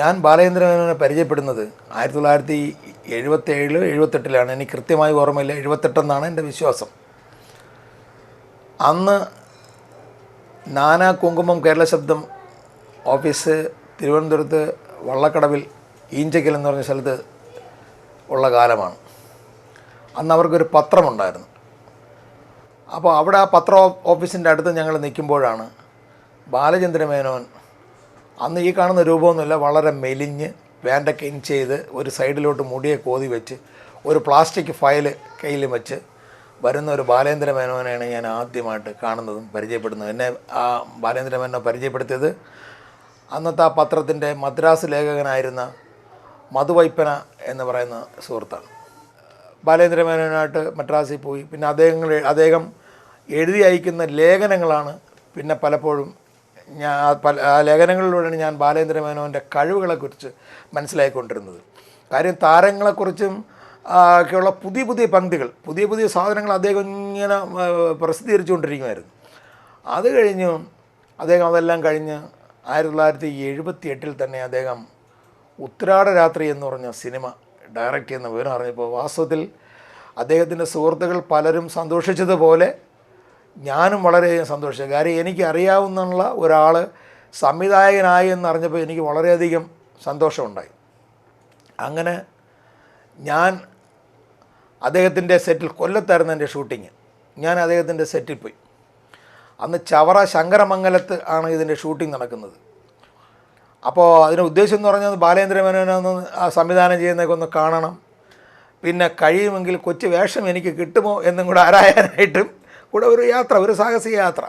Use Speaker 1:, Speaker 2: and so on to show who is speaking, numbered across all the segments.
Speaker 1: ഞാൻ ബാലചന്ദ്രമേനോനെ പരിചയപ്പെടുന്നത് ആയിരത്തി തൊള്ളായിരത്തി എഴുപത്തേഴിൽ എഴുപത്തെട്ടിലാണ്. എനിക്ക് കൃത്യമായി ഓർമ്മയില്ല. എഴുപത്തെട്ടെന്നാണ് എന്റെ വിശ്വാസം. അന്ന് നാനാ കുങ്കുമം കേരള ശബ്ദം ഓഫീസ് തിരുവനന്തപുരത്ത് വള്ളക്കടവിൽ ഈഞ്ചക്കൽ എന്ന് പറഞ്ഞ സ്ഥലത്ത് ഉള്ള കാലമാണ്. അന്ന് അവർക്കൊരു പത്രമുണ്ടായിരുന്നു. അപ്പോൾ അവിടെ ആ പത്ര ഓഫീസിന്റെ അടുത്ത് ഞങ്ങൾ നിൽക്കുമ്പോഴാണ് ബാലചന്ദ്ര മേനോൻ അന്ന് ഈ കാണുന്ന രൂപമൊന്നുമില്ല. വളരെ മെലിഞ്ഞ് വേണ്ട കിൻ ചെയ്ത് ഒരു സൈഡിലോട്ട് മുടിയെ കോതി വെച്ച് ഒരു പ്ലാസ്റ്റിക് ഫയൽ കയ്യിൽ വെച്ച് വരുന്ന ഒരു ബാലേന്ദ്ര മേനോനെയാണ് ഞാൻ ആദ്യമായിട്ട് കാണുന്നതും പരിചയപ്പെടുന്നതും. എന്നെ ആ ബാലേന്ദ്ര മേനോ പരിചയപ്പെടുത്തിയത് അന്നത്തെ ആ പത്രത്തിന്റെ മദ്രാസ് ലേഖകനായിരുന്ന മധുവൈപ്പന എന്ന് പറയുന്ന സുഹൃത്താണ്. ബാലേന്ദ്ര മേനോനായിട്ട് മദ്രാസിൽ പോയി. പിന്നെ അദ്ദേഹങ്ങൾ അദ്ദേഹം എഴുതി അയക്കുന്ന ലേഖനങ്ങളാണ് പിന്നെ പലപ്പോഴും ഞാൻ പല ലേഖനങ്ങളിലൂടെയാണ് ഞാൻ ബാലേന്ദ്ര മേനോന്റെ കഴിവുകളെക്കുറിച്ച് മനസ്സിലാക്കിക്കൊണ്ടിരുന്നത് കാര്യം താരങ്ങളെക്കുറിച്ചും ഒക്കെയുള്ള പുതിയ പുതിയ പങ്ക്തികൾ പുതിയ പുതിയ സാധനങ്ങൾ അദ്ദേഹം ഇങ്ങനെ പ്രസിദ്ധീകരിച്ചുകൊണ്ടിരിക്കുമായിരുന്നു. അത് കഴിഞ്ഞ് അദ്ദേഹം അതെല്ലാം കഴിഞ്ഞ് ആയിരത്തി തൊള്ളായിരത്തി എഴുപത്തി എട്ടിൽ തന്നെ അദ്ദേഹം ഉത്രാട രാത്രി എന്ന് പറഞ്ഞ സിനിമ ഡയറക്റ്റ് ചെയ്യുന്ന വിവരം അറിഞ്ഞപ്പോൾ വാസ്തവത്തിൽ അദ്ദേഹത്തിന്റെ സുഹൃത്തുക്കൾ പലരും സന്തോഷിച്ചതുപോലെ ഞാനും വളരെയധികം സന്തോഷിച്ചു കാര്യം എനിക്കറിയാവുന്ന ഒരാൾ സംവിധായകനായി എന്നറിഞ്ഞപ്പോൾ എനിക്ക് വളരെയധികം സന്തോഷമുണ്ടായി. അങ്ങനെ ഞാൻ അദ്ദേഹത്തിന്റെ സെറ്റിൽ കൊല്ലത്തായിരുന്നു എന്റെ ഷൂട്ടിങ്. ഞാൻ അദ്ദേഹത്തിന്റെ സെറ്റിൽ പോയി. അന്ന് ചവറ ശങ്കരമംഗലത്ത് ആണ് ഇതിന്റെ ഷൂട്ടിംഗ് നടക്കുന്നത്. അപ്പോൾ അതിന് ഉദ്ദേശം എന്ന് പറഞ്ഞാൽ ബാലേന്ദ്രമേനോനെ ഒന്ന് സംവിധാനം ചെയ്യുന്നതൊക്കെ ഒന്ന് കാണണം. പിന്നെ കഴിയുമെങ്കിൽ കൊച്ചു വേഷം എനിക്ക് കിട്ടുമോ എന്നും കൂടെ ആരായാനായിട്ടും കൂടെ ഒരു യാത്ര ഒരു സാഹസിക യാത്ര.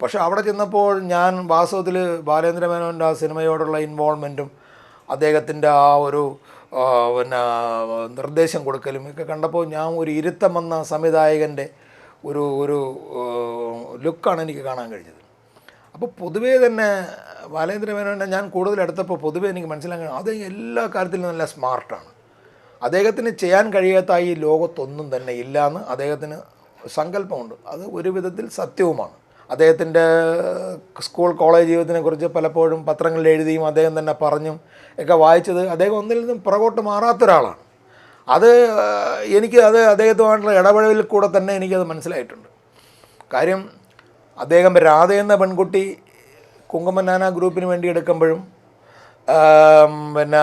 Speaker 1: പക്ഷേ അവിടെ ചെന്നപ്പോൾ ഞാൻ വാസ്തവത്തിൽ ബാലേന്ദ്ര മേനോന്റെ ആ സിനിമയോടുള്ള ഇൻവോൾവ്മെന്റും അദ്ദേഹത്തിന്റെ ആ ഒരു പിന്നെ നിർദ്ദേശം കൊടുക്കലും ഒക്കെ കണ്ടപ്പോൾ ഞാൻ ഒരു ഇരുത്തം വന്ന സംവിധായകന്റെ ഒരു ഒരു ലുക്കാണ് എനിക്ക് കാണാൻ കഴിഞ്ഞത്. അപ്പോൾ പൊതുവേ തന്നെ ബാലേന്ദ്ര മേനോനെ ഞാൻ കൂടുതൽ എടുത്തപ്പോൾ പൊതുവേ എനിക്ക് മനസ്സിലാക്കാൻ അദ്ദേഹം എല്ലാ കാര്യത്തിലും നല്ല സ്മാർട്ടാണ്. അദ്ദേഹത്തിന് ചെയ്യാൻ കഴിയാത്ത ഈ ലോകത്തൊന്നും തന്നെ ഇല്ലയെന്ന് അദ്ദേഹത്തിന് സങ്കല്പമുണ്ട്. അത് ഒരു വിധത്തിൽ സത്യവുമാണ്. അദ്ദേഹത്തിന്റെ സ്കൂൾ കോളേജ് ജീവിതത്തിനെക്കുറിച്ച് പലപ്പോഴും പത്രങ്ങളിൽ എഴുതിയും അദ്ദേഹം തന്നെ പറഞ്ഞും ഒക്കെ വായിച്ചത് അദ്ദേഹം ഒന്നിൽ നിന്നും പുറകോട്ട് മാറാത്ത ഒരാളാണ്. അത് എനിക്ക് അത് അദ്ദേഹത്തുമായിട്ടുള്ള ഇടപെടലിൽ കൂടെ തന്നെ എനിക്കത് മനസ്സിലായിട്ടുണ്ട്. കാര്യം അദ്ദേഹം രാധ എന്ന പെൺകുട്ടി കുങ്കുമനാന ഗ്രൂപ്പിന് വേണ്ടി എടുക്കുമ്പോഴും പിന്നെ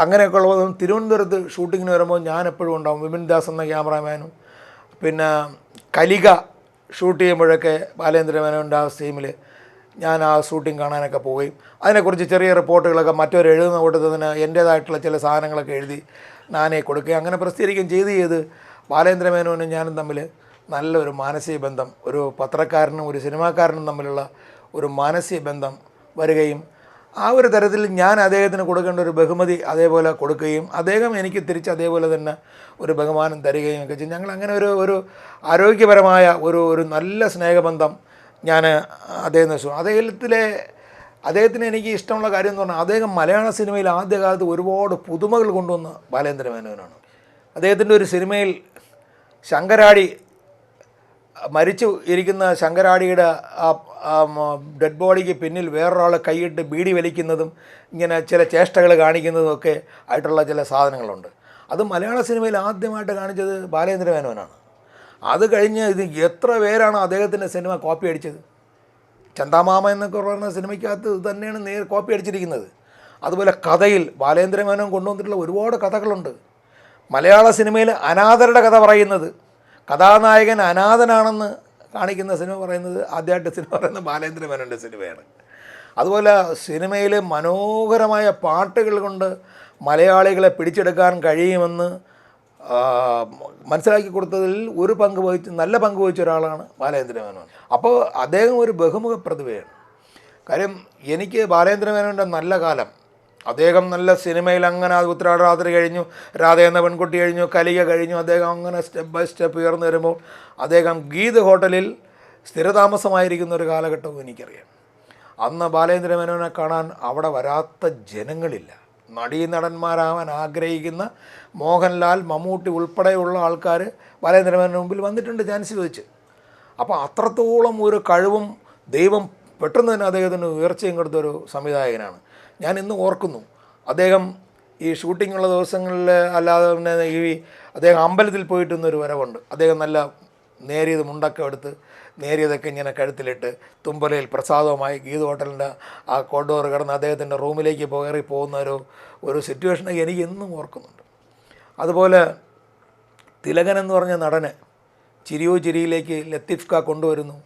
Speaker 1: അങ്ങനെയൊക്കെ ഉള്ളതും തിരുവനന്തപുരത്ത് ഷൂട്ടിങ്ങിന് വരുമ്പോൾ ഞാൻ എപ്പോഴും ഉണ്ടാവും വിപിൻ ദാസ് എന്ന ക്യാമറാമാനും പിന്നെ കലിക ഷൂട്ട് ചെയ്യുമ്പോഴൊക്കെ ബാലേന്ദ്ര മേനോന്റെ ആ ടീമിൽ ഞാൻ ആ ഷൂട്ടിംഗ് കാണാനൊക്കെ പോവുകയും അതിനെക്കുറിച്ച് ചെറിയ റിപ്പോർട്ടുകളൊക്കെ മറ്റൊരു എഴുതുന്ന കൂട്ടത്തിന് എന്റേതായിട്ടുള്ള ചില സാധനങ്ങളൊക്കെ എഴുതി നാനേ കൊടുക്കുകയും അങ്ങനെ പ്രസിദ്ധീകരിക്കുകയും ചെയ്ത് ചെയ്ത് ബാലേന്ദ്ര മേനോനും ഞാനും തമ്മിൽ നല്ലൊരു മാനസിക ബന്ധം ഒരു പത്രക്കാരനും ഒരു സിനിമാക്കാരനും തമ്മിലുള്ള ഒരു മാനസിക ബന്ധം വരികയും ആ ഒരു തരത്തിൽ ഞാൻ അദ്ദേഹത്തിന് കൊടുക്കേണ്ട ഒരു ബഹുമതി അതേപോലെ കൊടുക്കുകയും അദ്ദേഹം എനിക്ക് തിരിച്ച് അതേപോലെ തന്നെ ഒരു ബഹുമാനം തരികയും ഒക്കെ ചെയ്യും ഞങ്ങൾ അങ്ങനെ ഒരു ഒരു ആരോഗ്യപരമായ ഒരു ഒരു നല്ല സ്നേഹബന്ധം ഞാൻ അദ്ദേഹം വെച്ചു അദ്ദേഹത്തിലെ അദ്ദേഹത്തിന് എനിക്ക് ഇഷ്ടമുള്ള കാര്യം എന്ന് പറഞ്ഞാൽ അദ്ദേഹം മലയാള സിനിമയിൽ ആദ്യകാലത്ത് ഒരുപാട് പുതുമകൾ കൊണ്ടുവന്ന ബാലേന്ദ്രമേനോനാണ്. അദ്ദേഹത്തിന്റെ ഒരു സിനിമയിൽ ശങ്കരാടി മരിച്ചു ഇരിക്കുന്ന ശങ്കരാടിയുടെ ആ ഡെഡ് ബോഡിക്ക് പിന്നിൽ വേറൊരാൾ കൈയിട്ട് ബീഡി വലിക്കുന്നതും ഇങ്ങനെ ചില ചേഷ്ടകൾ കാണിക്കുന്നതും ഒക്കെ ആയിട്ടുള്ള ചില സാധനങ്ങളുണ്ട്. അത് മലയാള സിനിമയിൽ ആദ്യമായിട്ട് കാണിച്ചത് ബാലേന്ദ്ര മേനോനാണ്. അത് കഴിഞ്ഞ് ഇത് എത്ര പേരാണ് അദ്ദേഹത്തിന്റെ സിനിമ കോപ്പി അടിച്ചത്? ചന്താമാമ എന്നൊക്കെ പറയുന്ന സിനിമയ്ക്കകത്ത് തന്നെയാണ് നേർ കോപ്പി അടിച്ചിരിക്കുന്നത്. അതുപോലെ കഥയിൽ ബാലേന്ദ്ര മേനോൻ കൊണ്ടുവന്നിട്ടുള്ള ഒരുപാട് കഥകളുണ്ട്. മലയാള സിനിമയിൽ അനാഥരുടെ കഥ പറയുന്നത് കഥാനായകൻ അനാഥനാണെന്ന് കാണിക്കുന്ന സിനിമ പറയുന്നത് ആദ്യമായിട്ട് സിനിമ പറയുന്നത് ബാലേന്ദ്ര മേനോന്റെ സിനിമയാണ്. അതുപോലെ സിനിമയിൽ മനോഹരമായ പാട്ടുകൾ കൊണ്ട് മലയാളികളെ പിടിച്ചെടുക്കാൻ കഴിയുമെന്ന് മനസ്സിലാക്കി കൊടുത്തതിൽ ഒരു പങ്ക് വഹിച്ച് നല്ല പങ്ക് വഹിച്ച ഒരാളാണ് ബാലേന്ദ്ര മേനോൻ. അപ്പോൾ അദ്ദേഹം ഒരു ബഹുമുഖ പ്രതിഭയാണ് കാര്യം എനിക്ക് ബാലേന്ദ്ര മേനോന്റെ നല്ല കാലം അദ്ദേഹം നല്ല സിനിമയിൽ അങ്ങനെ ഉത്തരാടരാത്രി ഉത്തരാട രാത്രി കഴിഞ്ഞു രാധ എന്ന പെൺകുട്ടി കഴിഞ്ഞു കലിക കഴിഞ്ഞു അദ്ദേഹം അങ്ങനെ സ്റ്റെപ്പ് ബൈ സ്റ്റെപ്പ് ഉയർന്നു വരുമ്പോൾ അദ്ദേഹം ഗീത് ഹോട്ടലിൽ സ്ഥിരതാമസമായിരിക്കുന്ന ഒരു കാലഘട്ടവും എനിക്കറിയാം. അന്ന് ബാലേന്ദ്ര മേനോനെ കാണാൻ അവിടെ വരാത്ത ജനങ്ങളില്ല. നടീനടന്മാരാവാൻ ആഗ്രഹിക്കുന്ന മോഹൻലാൽ മമ്മൂട്ടി ഉൾപ്പെടെയുള്ള ആൾക്കാർ ബാലേന്ദ്ര മേനോന് മുമ്പിൽ വന്നിട്ടുണ്ട് ചാൻസ് ചോദിച്ച്. അപ്പോൾ അത്രത്തോളം ഒരു കഴിവും ദൈവം പെട്ടെന്ന് തന്നെ അദ്ദേഹത്തിന് ഉയർച്ചയും കൊടുത്തൊരു സംവിധായകനാണ്. ഞാൻ ഇന്ന് ഓർക്കുന്നു. അദ്ദേഹം ഈ ഷൂട്ടിംഗ് ഉള്ള ദിവസങ്ങളിൽ അല്ലാതെ പിന്നെ ഈ അദ്ദേഹം അമ്പലത്തിൽ പോയിട്ടൊന്നൊരു വരവുണ്ട്. അദ്ദേഹം നല്ല നേരിയത് മുണ്ടൊക്കെ എടുത്ത് നേരിയതൊക്കെ ഇങ്ങനെ കഴുത്തിലിട്ട് തുമ്പലയിൽ പ്രസാദവുമായി ഗീത് ഹോട്ടലിന്റെ ആ കോഡോർ കിടന്ന് അദ്ദേഹത്തിന്റെ റൂമിലേക്ക് കയറി പോകുന്ന ഒരു ഒരു സിറ്റുവേഷനൊക്കെ എനിക്ക് ഇന്നും ഓർക്കുന്നുണ്ട്. അതുപോലെ തിലകൻ എന്ന് പറഞ്ഞ നടനെ ചിരിയോ ചിരിയിലേക്ക് ലത്തീഫ് ക കൊണ്ടുവരുന്നു.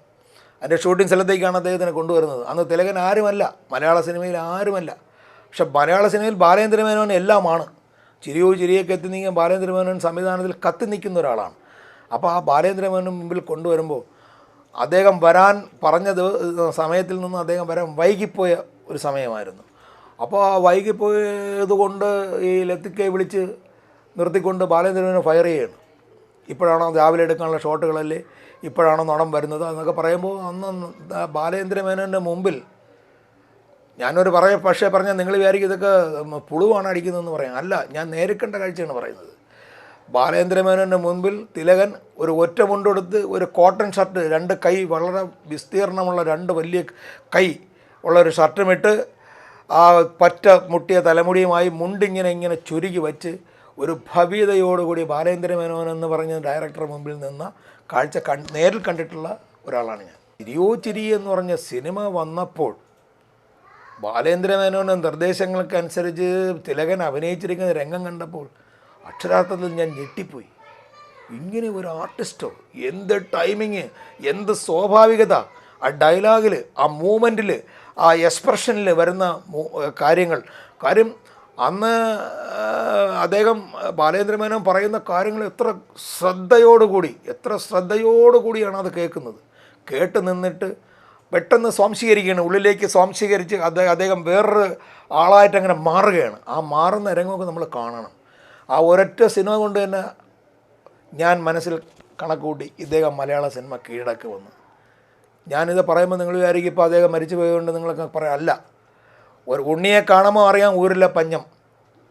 Speaker 1: അതിന്റെ ഷൂട്ടിംഗ് സ്ഥലത്തേക്കാണ് അദ്ദേഹത്തിനെ കൊണ്ടുവരുന്നത്. അന്ന് തിലകൻ ആരുമല്ല മലയാള സിനിമയിൽ ആരുമല്ല. പക്ഷെ മലയാള സിനിമയിൽ ബാലേന്ദ്രമേനോൻ എല്ലാമാണ്. ചിരിയോ ചിരിയൊക്കെ എത്തി നീങ്ങിയ ബാലേന്ദ്ര മേനോൻ സംവിധാനത്തിൽ കത്തി നിൽക്കുന്ന ഒരാളാണ്. അപ്പോൾ ആ ബാലേന്ദ്രമേനോൻ മുമ്പിൽ കൊണ്ടുവരുമ്പോൾ അദ്ദേഹം വരാൻ പറഞ്ഞ സമയത്തിൽ നിന്ന് അദ്ദേഹം വരാൻ വൈകിപ്പോയ ഒരു സമയമായിരുന്നു. അപ്പോൾ ആ വൈകിപ്പോയത് കൊണ്ട് ഈ ലത്തിക്കെ വിളിച്ച് നിർത്തിക്കൊണ്ട് ബാലേന്ദ്രനെ ഫയർ ചെയ്യണം ഇപ്പോഴാണോ രാവിലെ എടുക്കാനുള്ള ഷോട്ടുകളല്ലേ ഇപ്പോഴാണോ നടം വരുന്നത് എന്നൊക്കെ പറയുമ്പോൾ അന്ന് ആ ബാലേന്ദ്ര മേനോന്റെ മുമ്പിൽ ഞാനൊരു പറയ പക്ഷേ പറഞ്ഞാൽ നിങ്ങൾ വിചാരിക്കും ഇതൊക്കെ പുളുവാണ് അടിക്കുന്നതെന്ന് പറയാം. അല്ല ഞാൻ നേരിക്കണ്ട കാഴ്ചയാണ് പറയുന്നത്. ബാലേന്ദ്ര മേനോന്റെ മുൻപിൽ തിലകൻ ഒരു ഒറ്റ മുണ്ടെടുത്ത് ഒരു കോട്ടൺ ഷർട്ട് രണ്ട് കൈ വളരെ വിസ്തീർണമുള്ള രണ്ട് വലിയ കൈ ഉള്ള ഒരു ഷർട്ടുമിട്ട് ആ പറ്റ മുട്ടിയ തലമുടിയുമായി മുണ്ടിങ്ങനെ ഇങ്ങനെ ചുരുക്കി വച്ച് ഒരു ഭവ്യതയോടുകൂടി ബാലേന്ദ്ര മേനോൻ എന്ന് പറഞ്ഞ ഡയറക്ടർ മുമ്പിൽ നിന്ന കാഴ്ച കൺ നേരിൽ കണ്ടിട്ടുള്ള ഒരാളാണ് ഞാൻ. ചിരിയോ ചിരി എന്ന് പറഞ്ഞ സിനിമ വന്നപ്പോൾ ബാലേന്ദ്ര മേനോന്റെ നിർദ്ദേശങ്ങൾക്കനുസരിച്ച് തിലകൻ അഭിനയിച്ചിരിക്കുന്ന രംഗം കണ്ടപ്പോൾ അക്ഷരാർത്ഥത്തിൽ ഞാൻ ഞെട്ടിപ്പോയി. ഇങ്ങനെ ഒരു ആർട്ടിസ്റ്റോ എന്ത് ടൈമിങ് എന്ത് സ്വാഭാവികത? ആ ഡയലോഗിൽ ആ മൂമെന്റിൽ ആ എക്സ്പ്രഷനിൽ വരുന്ന കാര്യങ്ങൾ. കാര്യം അന്ന് അദ്ദേഹം ബാലേന്ദ്രമേനോൻ പറയുന്ന കാര്യങ്ങൾ എത്ര ശ്രദ്ധയോടുകൂടി എത്ര ശ്രദ്ധയോടുകൂടിയാണ് അത് കേൾക്കുന്നത്. കേട്ട് നിന്നിട്ട് പെട്ടെന്ന് സ്വാംശീകരിക്കുകയാണ്. ഉള്ളിലേക്ക് സ്വാംശീകരിച്ച് അദ്ദേഹം അദ്ദേഹം വേറൊരു ആളായിട്ട് അങ്ങനെ മാറുകയാണ്. ആ മാറുന്ന രംഗമൊക്കെ നമ്മൾ കാണണം. ആ ഒരൊറ്റ സിനിമ കൊണ്ട് തന്നെ ഞാൻ മനസ്സിൽ കണക്കുകൂട്ടി ഇദ്ദേഹം മലയാള സിനിമ കീഴടക്കി വന്നു ഞാനിത് പറയുമ്പോൾ നിങ്ങൾ വിചാരിക്കും ഇപ്പോൾ അദ്ദേഹം മരിച്ചു പോയതുകൊണ്ട് നിങ്ങളൊക്കെ പറയാം അല്ല. ഒരു ഉണ്ണിയെ കാണുമ്പോൾ അറിയാം ഊരിലെ പഞ്ഞം.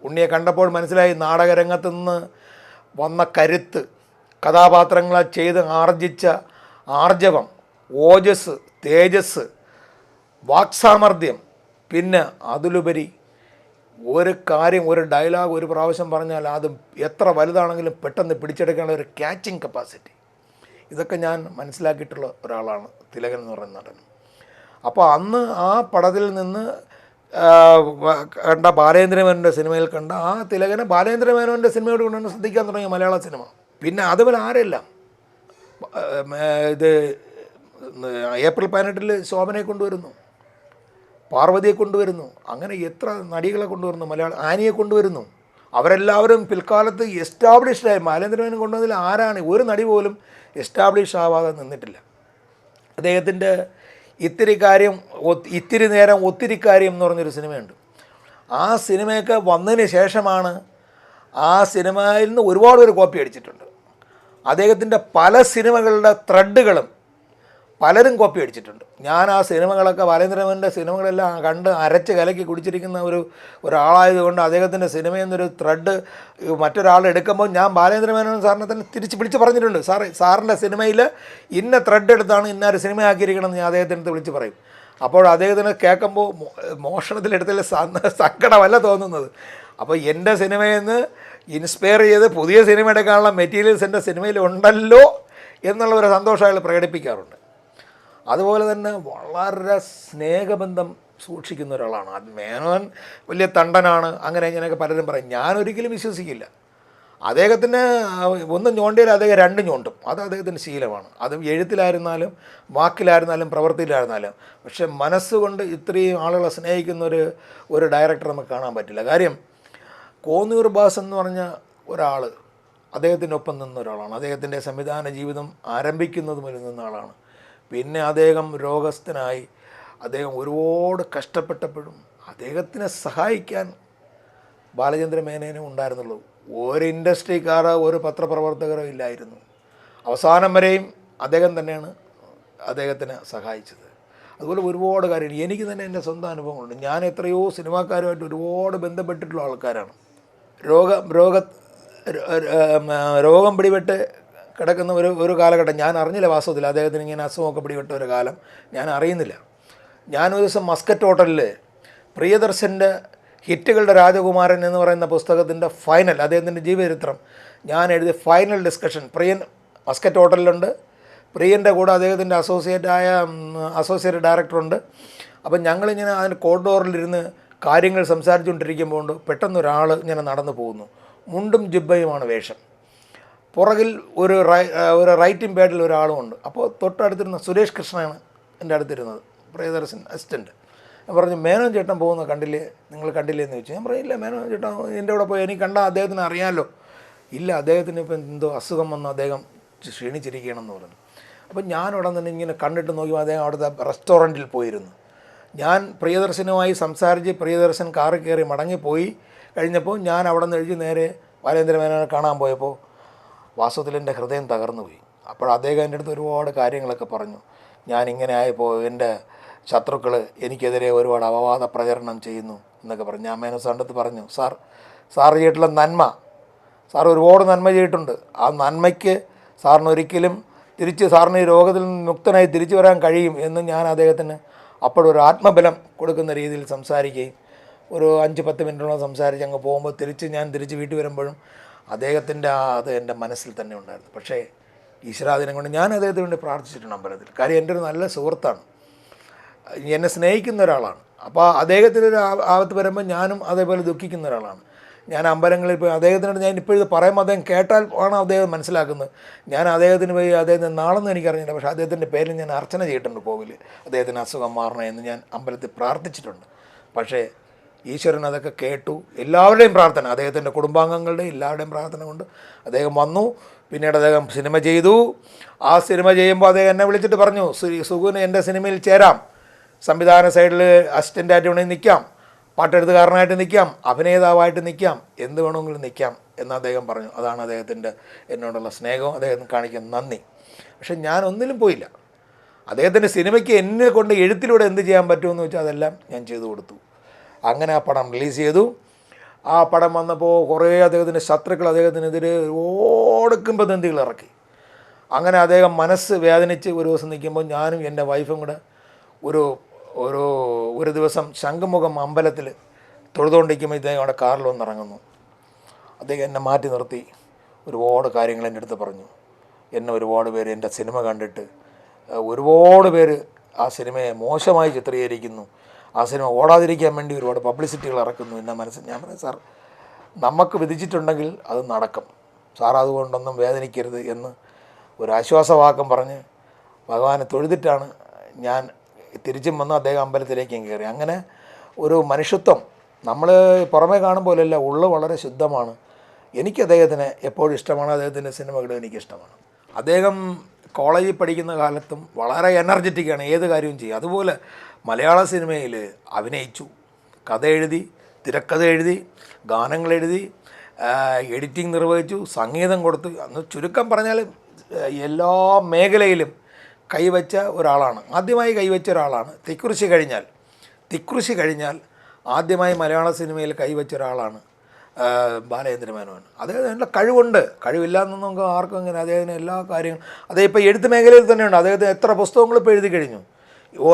Speaker 1: ഉണ്ണിയെ കണ്ടപ്പോൾ മനസ്സിലായി നാടകരംഗത്ത് നിന്ന് വന്ന കരുത്ത് കഥാപാത്രങ്ങളെ ചെയ്ത് ആർജിച്ച ആർജവം ഓജസ് തേജസ് വാക്സാമർഥ്യം പിന്നെ അതിലുപരി ഒരു കാര്യം ഒരു ഡയലോഗ് ഒരു പ്രാവശ്യം പറഞ്ഞാൽ അത് എത്ര വലുതാണെങ്കിലും പെട്ടെന്ന് പിടിച്ചെടുക്കാനുള്ള ഒരു ക്യാച്ചിങ് കപ്പാസിറ്റി ഇതൊക്കെ ഞാൻ മനസ്സിലാക്കിയിട്ടുള്ള ഒരാളാണ് തിലകൻ എന്ന് പറയുന്ന നടൻ. അപ്പോൾ അന്ന് ആ പടത്തിൽ നിന്ന് കണ്ട ബാലേന്ദ്രമേനോന്റെ സിനിമയിൽ കണ്ട ആ തിലകനെ ബാലേന്ദ്രമേനോന്റെ സിനിമയോട് കൊണ്ടുവന്ന് ശ്രദ്ധിക്കാൻ തുടങ്ങിയ മലയാള സിനിമ. പിന്നെ അതുപോലെ ആരെല്ലാം? ഇത് ഏപ്രിൽ പതിനെട്ടിൽ ശോഭനയെ കൊണ്ടുവരുന്നു പാർവതിയെ കൊണ്ടുവരുന്നു അങ്ങനെ എത്ര നടികളെ കൊണ്ടുവരുന്നു മലയാള ആനിയെ കൊണ്ടുവരുന്നു. അവരെല്ലാവരും പിൽക്കാലത്ത് എസ്റ്റാബ്ലിഷ്ഡായി ബാലേന്ദ്രമേനൻ കൊണ്ടുവന്നതിൽ ആരാണ്? ഒരു നടി പോലും എസ്റ്റാബ്ലിഷ് ആവാതെ നിന്നിട്ടില്ല. അദ്ദേഹത്തിന്റെ ഇത്തിരി കാര്യം ഇത്തിരി നേരം ഒത്തിരി കാര്യം എന്ന് പറഞ്ഞൊരു സിനിമയുണ്ട്. ആ സിനിമയൊക്കെ വന്നതിന് ശേഷമാണ് ആ സിനിമയിൽ നിന്ന് ഒരുപാട് പേര് കോപ്പി അടിച്ചിട്ടുണ്ട്. അദ്ദേഹത്തിന്റെ പല സിനിമകളുടെ ത്രെഡുകളും പലരും കോപ്പി അടിച്ചിട്ടുണ്ട്. ഞാൻ ആ സിനിമകളൊക്കെ ബാലേന്ദ്രമേന്റെ സിനിമകളെല്ലാം കണ്ട് അരച്ച് കലക്കി കുടിച്ചിരിക്കുന്ന ഒരു ഒരാളായതുകൊണ്ട് അദ്ദേഹത്തിന്റെ സിനിമയെന്നൊരു ത്രെഡ് മറ്റൊരാൾ എടുക്കുമ്പോൾ ഞാൻ ബാലേന്ദ്രമേനോൻ സാറിനെ തന്നെ തിരിച്ച് പിടിച്ച് പറഞ്ഞിട്ടുണ്ട്. സാറേ സാറിന്റെ സിനിമയിൽ ഇന്ന ത്രെഡ് എടുത്താണ് ഇന്ന ഒരു സിനിമയാക്കിയിരിക്കണമെന്ന് ഞാൻ അദ്ദേഹത്തിന്റെ വിളിച്ച് പറയും. അപ്പോൾ അദ്ദേഹത്തിന് കേൾക്കുമ്പോൾ മോഷണത്തിലെടുത്തില്ല സങ്കടമല്ല തോന്നുന്നത്. അപ്പോൾ എന്റെ സിനിമയിൽ നിന്ന് ഇൻസ്പയർ ചെയ്ത് പുതിയ സിനിമ എടുക്കാനുള്ള മെറ്റീരിയൽസ് എന്റെ സിനിമയിൽ ഉണ്ടല്ലോ എന്നുള്ള ഒരു സന്തോഷം അയാൾ പ്രകടിപ്പിക്കാറുണ്ട്. അതുപോലെ തന്നെ വളരെ സ്നേഹബന്ധം സൂക്ഷിക്കുന്ന ഒരാളാണ്. അത് മേനോൻ വലിയ തണ്ടനാണ്. അങ്ങനെ ഇങ്ങനെയൊക്കെ പലരും പറയും. ഞാൻ ഒരിക്കലും വിശ്വസിക്കില്ല. അദ്ദേഹത്തിന് ഒന്ന് ഞോണ്ടിയാൽ അദ്ദേഹം രണ്ട് ഞോണ്ടും. അത് അദ്ദേഹത്തിന്റെ ശീലമാണ്. അത് എഴുത്തിലായിരുന്നാലും വാക്കിലായിരുന്നാലും പ്രവൃത്തിയിലായിരുന്നാലും. പക്ഷെ മനസ്സുകൊണ്ട് ഇത്രയും ആളുകളെ സ്നേഹിക്കുന്ന ഒരു ഒരു ഡയറക്ടർ നമുക്ക് കാണാൻ പറ്റില്ല. കാര്യം കോന്നൂർ ബാസ് എന്ന് പറഞ്ഞ ഒരാൾ അദ്ദേഹത്തിനൊപ്പം നിന്ന ഒരാളാണ്. അദ്ദേഹത്തിന്റെ സംവിധാന ജീവിതം ആരംഭിക്കുന്നത് മുതൽ നിന്ന ആളാണ് പിന്നെ അദ്ദേഹം രോഗസ്ഥനായി അദ്ദേഹം ഒരുപാട് കഷ്ടപ്പെട്ടപ്പോഴും അദ്ദേഹത്തിനെ സഹായിക്കാൻ ബാലചന്ദ്ര മേനേനും ഉണ്ടായിരുന്നുള്ളൂ. ഒരു ഇൻഡസ്ട്രിക്കാരോ ഒരു പത്രപ്രവർത്തകരോ ഇല്ലായിരുന്നു. അവസാനം വരെയും അദ്ദേഹം തന്നെയാണ് അദ്ദേഹത്തിനെ സഹായിച്ചത്. അതുപോലെ ഒരുപാട് കാര്യങ്ങൾ. എനിക്ക് തന്നെ എന്റെ സ്വന്തം അനുഭവങ്ങളുണ്ട്. ഞാൻ എത്രയോ സിനിമാക്കാരുമായിട്ട് ഒരുപാട് ബന്ധപ്പെട്ടിട്ടുള്ള ആൾക്കാരാണ്. രോഗ രോഗ രോഗം പിടിപെട്ട് കിടക്കുന്ന ഒരു ഒരു കാലഘട്ടം. ഞാൻ അറിഞ്ഞില്ല വാസ്തവത്തിൽ അദ്ദേഹത്തിന് ഇങ്ങനെ അസുഖമൊക്കെ പിടിപെട്ട ഒരു കാലം. ഞാൻ അറിയുന്നില്ല. ഞാനൊരു ദിവസം മസ്കറ്റ് ഹോട്ടലിൽ പ്രിയദർശന്റെ ഹിറ്റുകളുടെ രാജകുമാരൻ എന്ന് പറയുന്ന പുസ്തകത്തിന്റെ ഫൈനൽ അദ്ദേഹത്തിന്റെ ജീവചരിത്രം ഞാൻ എഴുതിയ ഫൈനൽ ഡിസ്കഷൻ പ്രിയൻ മസ്കറ്റ് ഹോട്ടലിലുണ്ട്. പ്രിയന്റെ കൂടെ അദ്ദേഹത്തിന്റെ അസോസിയേറ്റായ അസോസിയേറ്റ് ഡയറക്ടറുണ്ട് അപ്പം ഞങ്ങളിങ്ങനെ അതിന്റെ കോറിഡോറിലിരുന്ന് കാര്യങ്ങൾ സംസാരിച്ചുകൊണ്ടിരിക്കുമ്പോൾ പെട്ടെന്ന് ഒരാൾ ഇങ്ങനെ നടന്നു പോകുന്നു. മുണ്ടും ജിബ്ബയുമാണ് വേഷം. പുറകിൽ ഒരു ഒരു റൈറ്റിംഗ് പാഡിൽ ഒരാളുമുണ്ട്. അപ്പോൾ തൊട്ടടുത്തിരുന്ന സുരേഷ് കൃഷ്ണയാണ് എന്റെ അടുത്തിരുന്നത് പ്രിയദർശൻ അസിസ്റ്റന്റ് ഞാൻ പറഞ്ഞു മേനോൻ ചേട്ടൻ പോകുന്ന കണ്ടില്ലേ? നിങ്ങൾ കണ്ടില്ലേ? എന്ന് ചോദിച്ചു. ഞാൻ പറയില്ല മേനോൻ ചേട്ടൻ എന്റെ കൂടെ പോയി. എനിക്ക് കണ്ടാൽ അദ്ദേഹത്തിന് അറിയാമല്ലോ. ഇല്ല അദ്ദേഹത്തിന് ഇപ്പം എന്തോ അസുഖം വന്ന് അദ്ദേഹം ക്ഷീണിച്ചിരിക്കുകയാണെന്ന് പറഞ്ഞു. അപ്പം ഞാൻ ഉടൻ തന്നെ ഇങ്ങനെ കണ്ടിട്ട് നോക്കിയപ്പോൾ അദ്ദേഹം അവിടുത്തെ റെസ്റ്റോറന്റിൽ പോയിരുന്നു. ഞാൻ പ്രിയദർശനുമായി സംസാരിച്ച് പ്രിയദർശൻ കാറിൽ കയറി മടങ്ങിപ്പോയി. കഴിഞ്ഞപ്പോൾ ഞാൻ അവിടെ നിന്ന് എഴുതി നേരെ ബാലേന്ദ്രമേനോനെ കാണാൻ പോയപ്പോൾ വാസ്തവത്തിൽ എന്റെ ഹൃദയം തകർന്നു പോയി. അപ്പോൾ അദ്ദേഹം എന്റെ അടുത്ത് ഒരുപാട് കാര്യങ്ങളൊക്കെ പറഞ്ഞു. ഞാൻ ഇങ്ങനെ ആയപ്പോൾ എന്റെ ശത്രുക്കൾ എനിക്കെതിരെ ഒരുപാട് അപവാദ പ്രചരണം ചെയ്യുന്നു എന്നൊക്കെ പറഞ്ഞു. ഞാൻ മേനോ സാറിന്റെ അടുത്ത് പറഞ്ഞു സാർ സാർ ചെയ്തിട്ടുള്ള നന്മ സാർ ഒരുപാട് നന്മ ചെയ്തിട്ടുണ്ട്. ആ നന്മയ്ക്ക് സാറിന് ഒരിക്കലും തിരിച്ച് സാറിന് ഈ രോഗത്തിൽ നിന്ന് മുക്തനായി തിരിച്ചു വരാൻ കഴിയും എന്ന് ഞാൻ അദ്ദേഹത്തിന് അപ്പോഴൊരു ആത്മബലം കൊടുക്കുന്ന രീതിയിൽ സംസാരിക്കുകയും ഒരു അഞ്ച് പത്ത് മിനിറ്റോളം സംസാരിച്ച് അങ്ങ് പോകുമ്പോൾ തിരിച്ച് ഞാൻ തിരിച്ച് വീട്ടിൽ വരുമ്പോഴും അദ്ദേഹത്തിന്റെ ആ അത് എന്റെ മനസ്സിൽ തന്നെ ഉണ്ടായിരുന്നു. പക്ഷേ ഈശ്വരാദിനം കൊണ്ട് ഞാൻ അദ്ദേഹത്തിന് വേണ്ടി പ്രാർത്ഥിച്ചിട്ടുണ്ട് അമ്പലത്തിൽ. കാര്യം എന്റെ ഒരു നല്ല സുഹൃത്താണ്. എന്നെ സ്നേഹിക്കുന്ന ഒരാളാണ്. അപ്പോൾ അദ്ദേഹത്തിന്റെ ഒരു ആപത്ത് വരുമ്പോൾ ഞാനും അതേപോലെ ദുഃഖിക്കുന്ന ഒരാളാണ്. ഞാൻ അമ്പലങ്ങളിൽ പോയി അദ്ദേഹത്തിനോട് ഞാൻ ഇപ്പോൾ ഇത് പറയുമ്പോൾ അദ്ദേഹം കേട്ടാൽ ആണ് അദ്ദേഹം മനസ്സിലാക്കുന്നത്. ഞാൻ അദ്ദേഹത്തിന് പോയി അദ്ദേഹത്തിന് നാളെന്ന് എനിക്കറിഞ്ഞില്ല. പക്ഷേ അദ്ദേഹത്തിന്റെ പേരിൽ ഞാൻ അർച്ചന ചെയ്തിട്ടുണ്ട് കോവിൽ അദ്ദേഹത്തിന് അസുഖം മാറണമെന്ന് ഞാൻ അമ്പലത്തിൽ പ്രാർത്ഥിച്ചിട്ടുണ്ട്. പക്ഷേ ഈശ്വരൻ അതൊക്കെ കേട്ടു. എല്ലാവരുടെയും പ്രാർത്ഥന. അദ്ദേഹത്തിന്റെ കുടുംബാംഗങ്ങളുടെയും എല്ലാവരുടെയും പ്രാർത്ഥന കൊണ്ട് അദ്ദേഹം വന്നു. പിന്നീട് അദ്ദേഹം സിനിമ ചെയ്തു. ആ സിനിമ ചെയ്യുമ്പോൾ അദ്ദേഹം എന്നെ വിളിച്ചിട്ട് പറഞ്ഞു ശ്രീ സുഗുന് എന്റെ സിനിമയിൽ ചേരാം. സംവിധാന സൈഡിൽ അസിസ്റ്റന്റായിട്ട് വേണമെങ്കിൽ നിൽക്കാം. പാട്ടെഴുത്തുകാരനായിട്ട് നിൽക്കാം. അഭിനേതാവായിട്ട് നിൽക്കാം. എന്ത് വേണമെങ്കിലും നിൽക്കാം. എന്ന് അദ്ദേഹം പറഞ്ഞു. അതാണ് അദ്ദേഹത്തിന്റെ എന്നോടുള്ള സ്നേഹവും. അദ്ദേഹം കാണിക്കുന്ന നന്ദി. പക്ഷെ ഞാൻ ഒന്നിലും പോയില്ല. അദ്ദേഹത്തിന്റെ സിനിമയ്ക്ക് എന്നെ കൊണ്ട് എഴുത്തിലൂടെ എന്ത് ചെയ്യാൻ പറ്റുമെന്ന് വെച്ചാൽ അതെല്ലാം ഞാൻ ചെയ്തു കൊടുത്തു. അങ്ങനെ ആ പടം റിലീസ് ചെയ്തു. ആ പടം വന്നപ്പോൾ കുറേ അദ്ദേഹത്തിന്റെ ശത്രുക്കൾ അദ്ദേഹത്തിനെതിരെ ഓടക്കും പ്രതിനിധികൾ ഇറക്കി. അങ്ങനെ അദ്ദേഹം മനസ്സ് വേദനിച്ച് ഒരു ദിവസം നിൽക്കുമ്പോൾ ഞാനും എന്റെ വൈഫും കൂടെ ഒരു ഒരു ഒരു ദിവസം ശംഖുമുഖം അമ്പലത്തിൽ തൊഴുതുകൊണ്ടിരിക്കുമ്പോൾ ഇദ്ദേഹം അവിടെ കാറിൽ വന്നിറങ്ങുന്നു. അദ്ദേഹം എന്നെ മാറ്റി നിർത്തി. ഒരുപാട് കാര്യങ്ങൾ എന്റെ അടുത്ത് പറഞ്ഞു. എന്നെ ഒരുപാട് പേര് എന്റെ സിനിമ കണ്ടിട്ട് ഒരുപാട് പേര് ആ സിനിമയെ മോശമായി ചിത്രീകരിക്കുന്നു. ആ സിനിമ ഓടാതിരിക്കാൻ വേണ്ടി ഒരുപാട് പബ്ലിസിറ്റികൾ ഇറക്കുന്നു എന്റെ മനസ്സിൽ ഞാൻ പറഞ്ഞു സാർ നമുക്ക് വിധിച്ചിട്ടുണ്ടെങ്കിൽ അത് നടക്കും. സാർ അതുകൊണ്ടൊന്നും വേദനിക്കരുത് എന്ന് ഒരു ആശ്വാസവാക്കം പറഞ്ഞ് ഭഗവാനെ തൊഴുതിട്ടാണ് ഞാൻ തിരിച്ചും വന്ന് അദ്ദേഹം അമ്പലത്തിലേക്കും കയറി. അങ്ങനെ ഒരു മനുഷ്യത്വം നമ്മൾ പുറമേ കാണുമ്പോലല്ല ഉള്ളു വളരെ ശുദ്ധമാണ്. എനിക്ക് അദ്ദേഹത്തിന് എപ്പോഴും ഇഷ്ടമാണ്. അദ്ദേഹത്തിന്റെ സിനിമകൾ എനിക്കിഷ്ടമാണ്. അദ്ദേഹം കോളേജിൽ പഠിക്കുന്ന കാലത്തും വളരെ എനർജറ്റിക്കാണ് ഏത് കാര്യവും ചെയ്യുക. അതുപോലെ മലയാള സിനിമയിൽ അഭിനയിച്ചു. കഥ എഴുതി തിരക്കഥ എഴുതി ഗാനങ്ങൾ എഴുതി എഡിറ്റിംഗ് നിർവഹിച്ചു സംഗീതം കൊടുത്തു. അന്ന് ചുരുക്കം പറഞ്ഞാൽ എല്ലാ മേഖലയിലും കൈവച്ച ഒരാളാണ്. ആദ്യമായി കൈവച്ച ഒരാളാണ്. തിക്കുറിശി കഴിഞ്ഞാൽ തിക്കുറിശി കഴിഞ്ഞാൽ ആദ്യമായി മലയാള സിനിമയിൽ കൈവച്ച ഒരാളാണ് ആ, അദ്ദേഹത്തിന് അദ്ദേഹത്തിനുള്ള കഴിവുണ്ട്. കഴിവില്ലാന്ന് നമുക്ക് ആർക്കും അങ്ങനെ അദ്ദേഹത്തിന് എല്ലാ കാര്യങ്ങളും അതേ ഇപ്പോൾ എഴുത്ത് മേഖലയിൽ തന്നെയുണ്ട്. അദ്ദേഹത്തിന് എത്ര പുസ്തകങ്ങൾ ഇപ്പോൾ എഴുതി കഴിഞ്ഞു?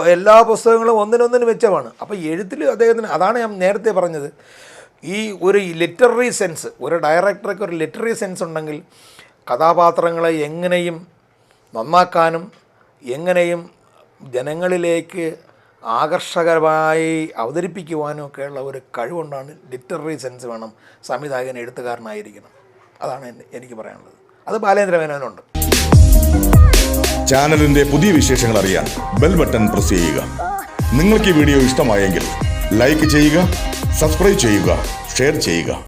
Speaker 1: എല്ലാ പുസ്തകങ്ങളും ഒന്നിനൊന്നിന് മെച്ചമാണ്. അപ്പോൾ എഴുത്തിൽ അദ്ദേഹത്തിന് അതാണ് ഞാൻ നേരത്തെ പറഞ്ഞത്. ഈ ഒരു ലിറ്റററി സെൻസ് ഒരു ഡയറക്ടർക്ക് ഒരു ലിറ്റററി സെൻസ് ഉണ്ടെങ്കിൽ കഥാപാത്രങ്ങളെ എങ്ങനെയും നന്നാക്കാനും എങ്ങനെയും ജനങ്ങളിലേക്ക് ആകർഷകമായി അവതരിപ്പിക്കുവാനും ഒക്കെയുള്ള ഒരു കഴിവുണ്ടാണ് ലിറ്റററി സെൻസ് വേണം. സംവിധായകൻ എഴുത്തുകാരനായിരിക്കണം. അതാണ് എനിക്ക് പറയാനുള്ളത്. അത് ബാലേന്ദ്ര മേനോനുണ്ട്.
Speaker 2: ചാനലിന്റെ പുതിയ വിശേഷങ്ങൾ അറിയാൻ ബെൽ ബട്ടൺ പ്രസ് ചെയ്യുക. നിങ്ങൾക്ക് ഈ വീഡിയോ ഇഷ്ടമായെങ്കിൽ ലൈക്ക് ചെയ്യുക സബ്സ്ക്രൈബ് ചെയ്യുക ഷെയർ ചെയ്യുക.